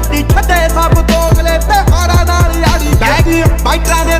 ਕੀਤੀ ਛੱਡੇ ਸਭ ਤੋਂ ਅਗਲੇ ਤੇ ਹਾਰਾ ਨਾਲ ਯਾਰੀ। ਕੀਤੀ ਮਾਈਟਰਾਂ ਨੇ